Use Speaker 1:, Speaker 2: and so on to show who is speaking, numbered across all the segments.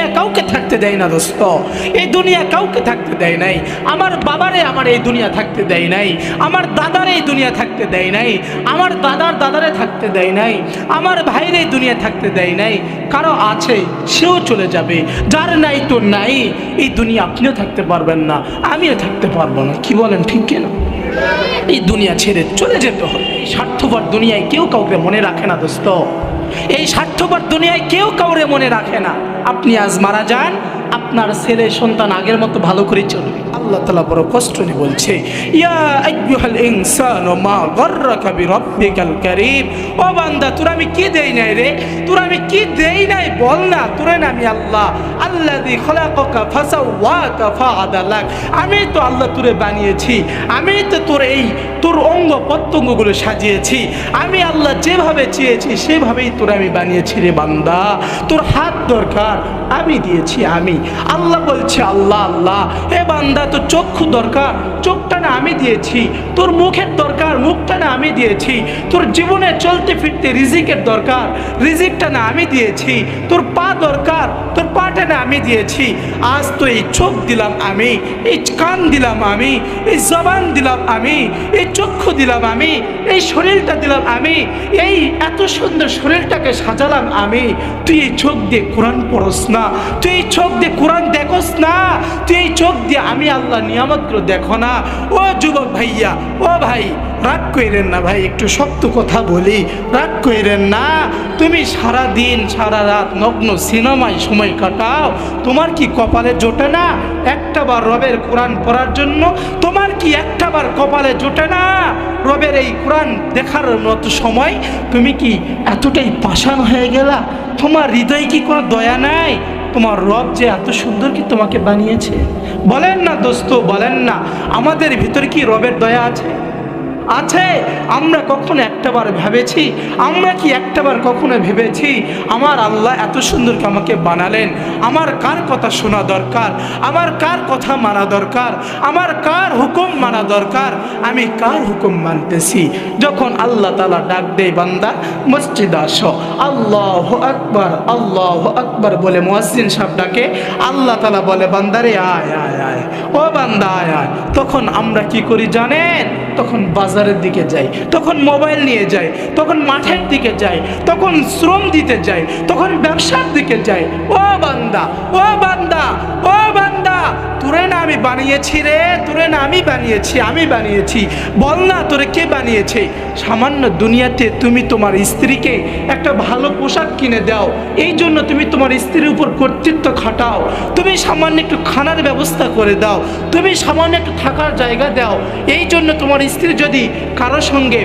Speaker 1: দুনিয়া কাউকে থাকতে দেয় না দোস্ত। এই দুনিয়া কাউকে থাকতে দেয় নাই। আমার বাবারে আমার এই দুনিয়া থাকতে দেয় নাই। আমার দাদারে এই দুনিয়া থাকতে দেয় নাই। আমার দাদার দাদারে থাকতে দেয় নাই। আমার ভাইয়ের এই দুনিয়া থাকতে দেয় নাই। কারও আছে, সেও চলে যাবে। যার নাই তো নাই। এই দুনিয়া আপনিও থাকতে পারবেন না, আমিও থাকতে পারব না। কি বলেন, ঠিক কিনা? এই দুনিয়া ছেড়ে চলে যেতে হবে। এই স্বার্থপর দুনিয়ায় কেউ কাউকে মনে রাখে না, দোস্ত। এই স্বার্থপর দুনিয়ায় কেউ কাউরে মনে রাখে না। আপনি আজ মারা যান, আপনার ছেলে সন্তান আগের মতো ভালো করে চলবে। আল্লাহ তালা বড় কষ্ট নিয়ে বলছে আমি তো আল্লাহ তোরে বানিয়েছি। আমি তো তোর এই, তোর অঙ্গ প্রত্যঙ্গগুলো সাজিয়েছি। আমি আল্লাহ যেভাবে চেয়েছি, সেভাবেই তোর আমি বানিয়েছি রে বান্দা। তোর হাত দরকার, আমি দিয়েছি, আমি। আল্লাহ বলছে, আল্লাহ আল্লাহ। হে বান্দা, তোর চক্ষু দরকার না আমি দিয়েছি। তোর মুখের দরকার, মুখটা না আমি দিয়েছি। তোর জীবনে চলতে ফিরতে রিজিকের দরকার, রিজিকটা না আমি দিয়েছি। তোর পা দরকার, তোর পাটা না আমি দিয়েছি। আজ তো এই চোখ দিলাম আমি, এই কান দিলাম আমি, এই জবান দিলাম আমি, এই চক্ষু দিলাম আমি, এই শরীরটা দিলাম আমি, এই এত সুন্দর শরীরটাকে সাজালাম আমি। তুই এই চোখ দিয়ে কোরআন পড়স না, তুই এই চোখ দিয়ে কোরআন দেখোস না, তুই এই চোখ দিয়ে আমি আল্লাহ নিয়ামতগুলো দেখো না। ও যুবক ভাইয়া, ও ভাই, রাগ কইরেন না ভাই, একটু শক্ত কথা বলি, রাগ কইরেন না। তুমি সারা দিন সারা রাত নগ্ন সিনেমায় সময় কাটাও, তোমার কি কপালে জোটে না? একটা বার রবের কোরআন পড়ার জন্য, তোমার কি একটা বার কপালে জোটে না? রবের এই কোরআন দেখার মতো সময়, তুমি কি এতটাই পাষাণ হয়ে গেলা? তোমার হৃদয় কি কোনো দয়া নাই? তোমার রব যে এত সুন্দর কি তোমাকে বানিয়েছে? বলেন না দোস্ত, বলেন না। আমাদের ভিতরে কি রবের দয়া আছে? আছে? আমরা কখনো একটাবার ভেবেছি? আমরা কি একটাবার কখনো ভেবেছি? আমার আল্লাহ এত সুন্দরকে আমাকে বানালেন। আমার কার কথা শোনা দরকার? আমার কার কথা মানা দরকার? আমার কার হুকুম মানা দরকার? আমি কার হুকুম মানতেছি? যখন আল্লাহ তালা ডাক দেয়, বান্দা, মসজিদ আসো। আল্লাহ আকবর আল্লাহ আকবর বলে মহাসিন সাহেব ডাকে। আল্লাহ তালা বলে বান্দারে আয় আয় আয়। ও বান্দা, আয় আয়। তখন আমরা কি করি জানেন? তখন বাজারের দিকে যাই তখন মোবাইল নিয়ে যাই তখন মাঠের দিকে যাই তখন শ্রম দিতে যাই তখন ব্যবসার দিকে যাই ও বান্দা ও বান্দা ও বান্দা। তোরে না আমি বানিয়েছি রে, তোরে না আমি বানিয়েছি আমি বানিয়েছি। বল না তোরে কে বানিয়েছে। সামান্য দুনিয়াতে তুমি তোমার স্ত্রীকে একটা ভালো পোশাক কিনে দাও। এই জন্য তুমি তোমার স্ত্রীর উপর কর্তৃত্ব খাটাও। তুমি সামান্য একটু খানার ব্যবস্থা করে দাও। তুমি সামান্য একটু থাকার জায়গা দাও। এই জন্য তোমার স্ত্রী যদি কারোর সঙ্গে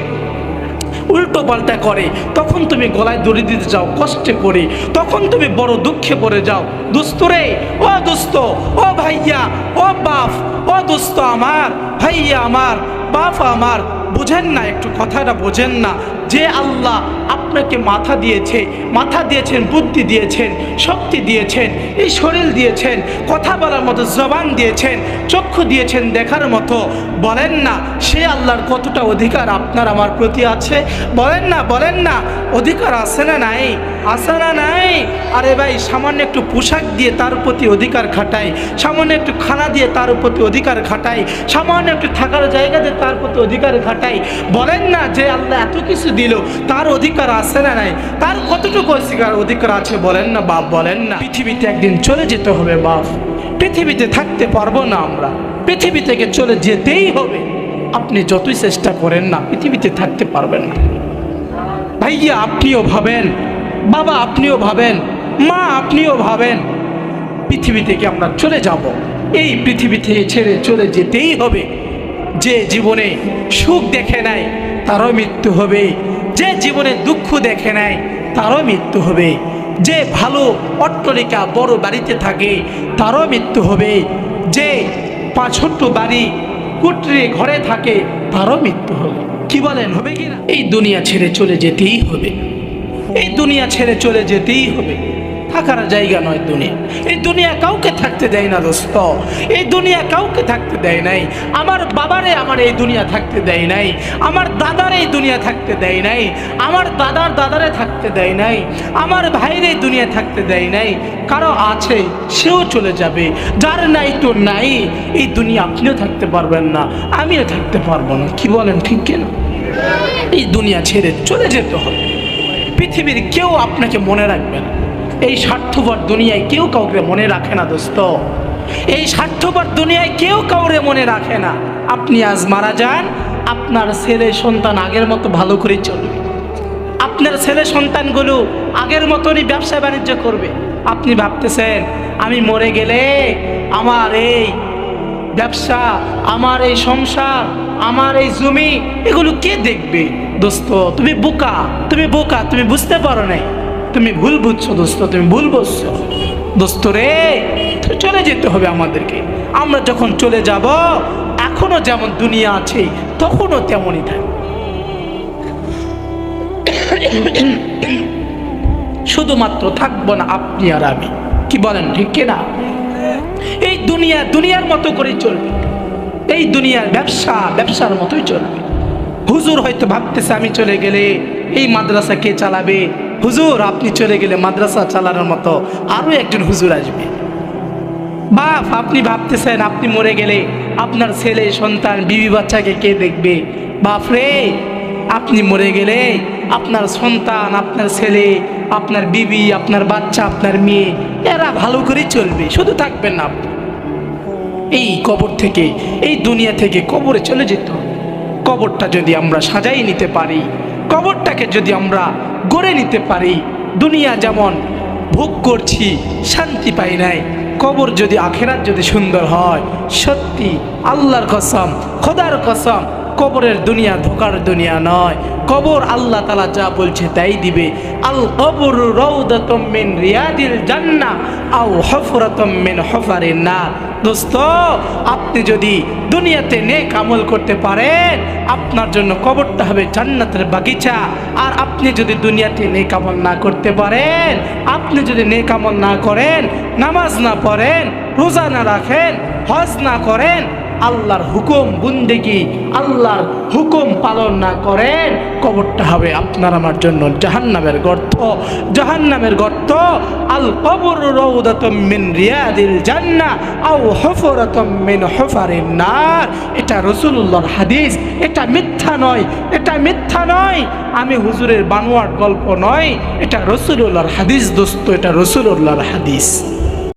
Speaker 1: উল্টো পাল্টা করে, তখন তুমি গলায় দড়ি দিতে যাও কষ্টে পড়ে তখন তুমি বড় দুঃখে পড়ে যাও। দুস্তরে ও দোস্ত ও ভাইয়া, ও বাপ, ও দোস্ত আমার, ভাইয়া আমার, বাপ আমার, বুঝেন না, একটু কথাটা বোঝেন না। যে আল্লাহ আপনাকে মাথা দিয়েছে, মাথা দিয়েছেন, বুদ্ধি দিয়েছেন, শক্তি দিয়েছেন, এই শরীর দিয়েছেন, কথা বলার মতো জবান দিয়েছেন, চক্ষু দিয়েছেন দেখার মতো, বলেন না, সে আল্লাহর কতটা অধিকার আপনার আমার প্রতি আছে? বলেন না বলেন না, অধিকার আছে না নাই? আছে না নাই? আরে ভাই, সামান্য একটু পোশাক দিয়ে তার প্রতি অধিকার খাটাই, সামান্য একটু খানা দিয়ে তার প্রতি অধিকার খাটাই, সামান্য একটু থাকার জায়গা দিয়ে তার প্রতি অধিকার খাটাই, বলেন না যে আল্লাহ এত কিছু দিল। তার অধিকার আছে না নাই? তার কতটুকু অধিকার অধিকার আছে বলেন না, বাপ বলেন না। পৃথিবীতে একদিন চলে যেতে হবে, বাপ। পৃথিবীতে থাকতে পারব না আমরা। পৃথিবী থেকে চলে যেতেই হবে। আপনি যতই চেষ্টা করেন না, পৃথিবীতে থাকতে পারবেন না। ভাইয়া, আপনিও ভাবেন। বাবা, আপনিও ভাবেন। মা, আপনিও ভাবেন। পৃথিবী থেকে আমরা চলে যাব। এই পৃথিবী থেকে ছেড়ে চলে যেতেই হবে। যে জীবনে সুখ দেখে নেয় তারও মৃত্যু হবে। যে জীবনে দুঃখ দেখে নেয় তারও মৃত্যু হবে। যে ভালো অট্টলিকা বড় বাড়িতে থাকে, তারও মৃত্যু হবে। যে পাঁচ ছোট্ট বাড়ি কুটরে ঘরে থাকে, তারও মৃত্যু হবে। কি বলেন, হবে কি না? এই দুনিয়া ছেড়ে চলে যেতেই হবে। এই দুনিয়া ছেড়ে চলে যেতেই হবে। থাকার জায়গা নয় দুনিয়া। এই দুনিয়া কাউকে থাকতে দেয় না দোস্ত। এই দুনিয়া কাউকে থাকতে দেয় নাই। আমার বাবারে আমার এই দুনিয়া থাকতে দেয় নাই। আমার দাদার এই দুনিয়া থাকতে দেয় নাই। আমার দাদার দাদারে থাকতে দেয় নাই। আমার ভাইরে দুনিয়া থাকতে দেয় নাই। কারও আছে, সেও চলে যাবে। যার নাই তো নাই। এই দুনিয়া আপনিও থাকতে পারবেন না, আমিও থাকতে পারব না। কি বলেন, ঠিক কিনা এই দুনিয়া ছেড়ে চলে যেতে হবে। পৃথিবীর কেউ আপনাকে মনে রাখবে না। এই স্বার্থপর দুনিয়ায় কেউ কাউকে মনে রাখে না, দোস্ত। এই স্বার্থপর দুনিয়ায় কেউ কাউরে মনে রাখে না। আপনি আজ মারা যান, আপনার ছেলে সন্তান আগের মতো ভালো করে চলবে। আপনার ছেলে সন্তানগুলো আগের মতনই ব্যবসা বাণিজ্য করবে। আপনি ভাবতেছেন, আমি মরে গেলে আমার এই ব্যবসা, আমার এই সংসার, আমার এই জমি, এগুলো কে দেখবে? দোস্ত, তুমি বোকা তুমি বোকা, তুমি বুঝতে পারো নাই। তুমি ভুল বুঝছ দোস্ত, তুমি ভুল বুঝছ দোস্ত রে, চলে যেতে হবে আমাদেরকে। আমরা যখন চলে যাব, এখনও যেমন দুনিয়া আছে, তখনও তেমনই থাকবে। শুধুমাত্র থাকব না আপনি আর আমি। কি বলেন, ঠিক কিনা এই দুনিয়া, দুনিয়ার মতো করে চলবে। এই দুনিয়ার ব্যবসা, ব্যবসার মতোই চলবে। হুজুর হয়তো ভাবতেছে, আমি চলে গেলে এই মাদ্রাসা কে চালাবে? হুজুর, আপনি চলে গেলে মাদ্রাসা চালানোর মতো আরও একজন হুজুর আসবে। বাপ, আপনি ভাবতেছেন আপনি মরে গেলে আপনার ছেলে, সন্তান, বিবি বাচ্চাকে কে দেখবে? বাপ রে, আপনি মরে গেলে আপনার সন্তান, আপনার ছেলে, আপনার বিবি, আপনার বাচ্চা, আপনার মেয়ে, এরা ভালো করে চলবে, শুধু থাকবেন না আপনি। এই কবর থেকে, এই দুনিয়া থেকে কবরে চলে যেত কবরটা যদি আমরা সাজাই নিতে পারি, কবরটাকে যদি আমরা গড়ে নিতে পারি। দুনিয়া যেমন ভোগ করছি, শান্তি পাই নাই, কবর যদি, আখেরাত যদি সুন্দর হয়, সত্যি আল্লাহর কসম, খোদার কসম কবরের দুনিয়া ধোকার দুনিয়া নয়। কবর আল্লাহ তালা যা বলছে তাই দিবে। আল কবর রৌদাতম মিন রিয়াদিল জান্না আও হফরাতম মিন হফারিন না দোস্ত, আপনি যদি দুনিয়াতে নেক আমল করতে পারেন, আপনার জন্য কবরটা হবে জান্নাতের বাগিচা। আর আপনি যদি দুনিয়াতে নেক আমল না করতে পারেন, আপনি যদি নেক আমল না করেন, নামাজ না পড়েন, রোজা না রাখেন, হজ না করেন আল্লাহর হুকুম বুন্দেগি, আল্লাহর হুকুম পালন না করেন, কবরটা হবে আপনার আমার জন্য জাহান্নামের গর্ত। জাহান্নামের গর্ত, আল কবর রৌদাতম মিন রিয়াদিল জান্নাহ, আও হুফরাতাম মিন হুফারিন নার। এটা রাসূলুল্লাহর হাদিস, এটা মিথ্যা নয়, এটা মিথ্যা নয়। আমি হুজুরের বানোয়াট গল্প নয়, এটা রাসূলুল্লাহর হাদিস দোস্ত, এটা রাসূলুল্লাহর হাদিস।